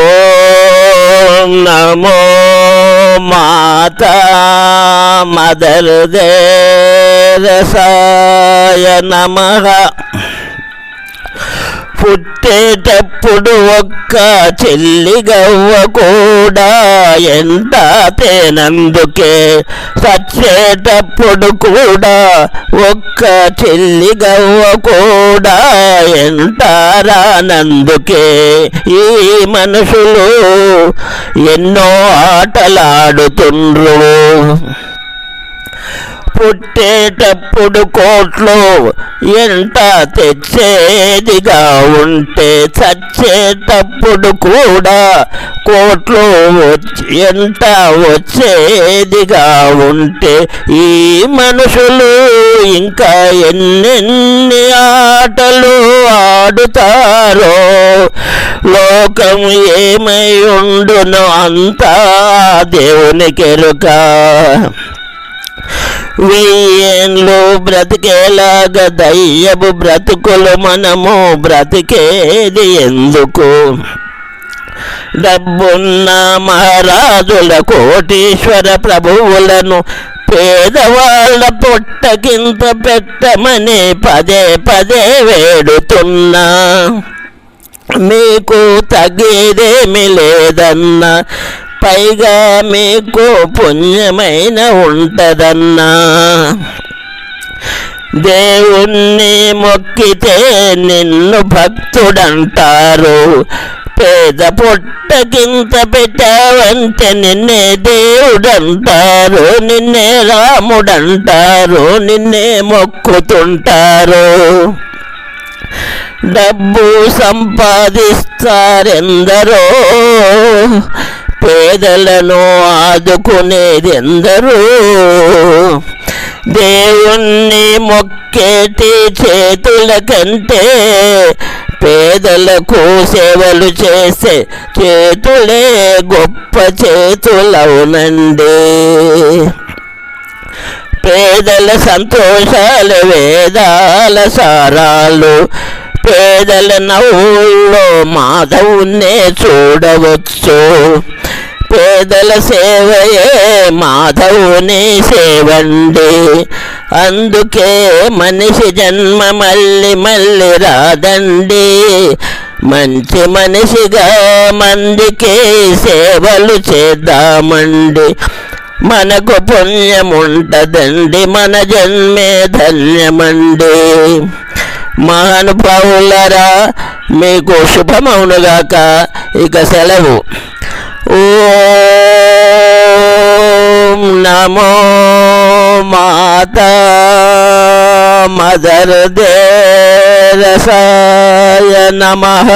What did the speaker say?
ఓం నమో మాత mother దేరసాయ నమ. పుట్టేటప్పుడు ఒక్క చెల్లి గవ్వ కూడా ఎంత తేనందుకే? సచ్చేటప్పుడు కూడా ఒక్క చెల్లి గవ్వ కూడా ఎంత రానందుకే? ఈ మనుషులు ఎన్నో ఆటలాడుతుండ్రు. పుట్టేటప్పుడు కోట్లు ఎంత తెచ్చేదిగా ఉంటే చచ్చేటప్పుడు కూడా కోట్లు ఎంత వచ్చేదిగా ఉంటే ఈ మనుషులు ఇంకా ఎన్నెన్ని ఆటలు ఆడుతారో లోకం ఏమై ఉండును అంతా దేవునికెరుక వెయ్యేళ్ళు బ్రతికేలాగా దయ్యపు బ్రతుకులు మనము బ్రతికేది ఎందుకు? డబ్బున్న మహారాజుల కోటీశ్వర ప్రభువులను పేదవాళ్ళ పొట్టకింత పెట్టమని పదే పదే వేడుతున్నా. మీకు తగ్గేదేమి లేదన్నా. పైగా మీకు పుణ్యమైన ఉంటదన్నా. దేవుణ్ణి మొక్కితే నిన్ను భక్తుడంటారు. పేద పొట్టకింత పెట్టావంటే నిన్నే దేవుడంటారు. నిన్నే రాముడంటారు. నిన్నే మొక్కుతుంటారు. డబ్బు సంపాదిస్తారెందరో. పేదలను ఆదుకునేది ఎందరూ దేవుణ్ణి మొక్కేటి చేతుల కంటే పేదలకు సేవలు చేసే చేతులే గొప్ప చేతులవునండి. పేదల సంతోషాలు వేదాల సారాలు పేదల నవ్వుల్లో మాధవున్నే చూడవచ్చు. పేదల సేవయే మాధవుని సేవండి. అందుకే మనిషి జన్మ మళ్ళీ మళ్ళీ రాదండి. మంచి మనిషిగా మందికి సేవలు చేద్దామండి. మనకు పుణ్యం ఉంటదండి మన జన్మే ధన్యమండి. మహానుభావులరా మీకు శుభమౌనుగాక. ఇక సెలవు. ఓం నమో మాత మదర్ దేరసాయ నమః